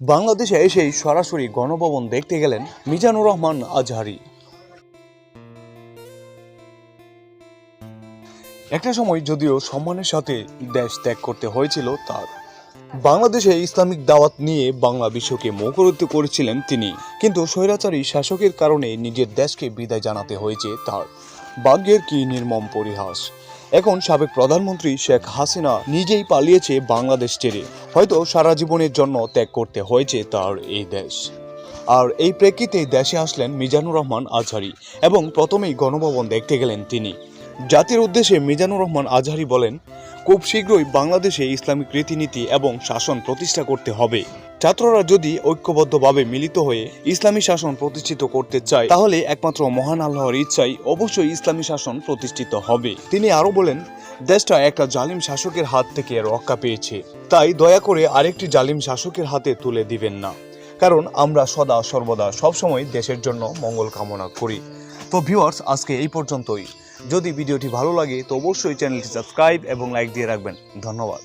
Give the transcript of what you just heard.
বাংলাদেশে এসেই সরাসরি গণভবন দেখতে গেলেন মিজানুর রহমান আজহারি। একটা সময় যদিও সম্মানের সাথে দেশ ত্যাগ করতে হয়েছিল তার। বাংলাদেশে ইসলামিক দাওয়াত নিয়ে বাংলা বিশ্বকে মুখরিত করেছিলেন তিনি। কিন্তু স্বৈরাচারী শাসকের কারণে নিজের দেশকে বিদায় জানাতে হয়েছে তার। ভাগ্যের কি নির্মম পরিহাস। এখন সাবেক প্রধানমন্ত্রী শেখ হাসিনা নিজেই পালিয়েছে বাংলাদেশ ছেড়ে। হয়তো সারা জীবনের জন্য ত্যাগ করতে হয়েছে তার এই দেশ। আর এই প্রেক্ষিতেই দেশে আসলেন মিজানুর রহমান আজহারি এবং প্রথমেই গণভবন দেখতে গেলেন তিনি। জাতির উদ্দেশ্যে মিজানুর রহমান আজহারি বলেন, খুব শীঘ্রই বাংলাদেশে ইসলামিক রীতিনীতি এবং শাসন প্রতিষ্ঠা করতে হবে। ছাত্ররা যদি ঐক্যবদ্ধভাবে মিলিত হয়ে ইসলামী শাসন প্রতিষ্ঠিত করতে চায়, তাহলে একমাত্র মহান আল্লাহর ইচ্ছাই অবশ্যই ইসলামী শাসন প্রতিষ্ঠিত হবে। তিনি আরও বলেন, দেশটা একটা জালিম শাসকের হাত থেকে রক্ষা পেয়েছে। তাই দয়া করে আরেকটি জালিম শাসকের হাতে তুলে দিবেন না। কারণ আমরা সদা সর্বদা সবসময় দেশের জন্য মঙ্গল কামনা করি। তো ভিউয়ার্স, আজকে এই পর্যন্তই। যদি ভিডিওটি ভালো লাগে, তো অবশ্যই চ্যানেলটি সাবস্ক্রাইব এবং লাইক দিয়ে রাখবেন। ধন্যবাদ।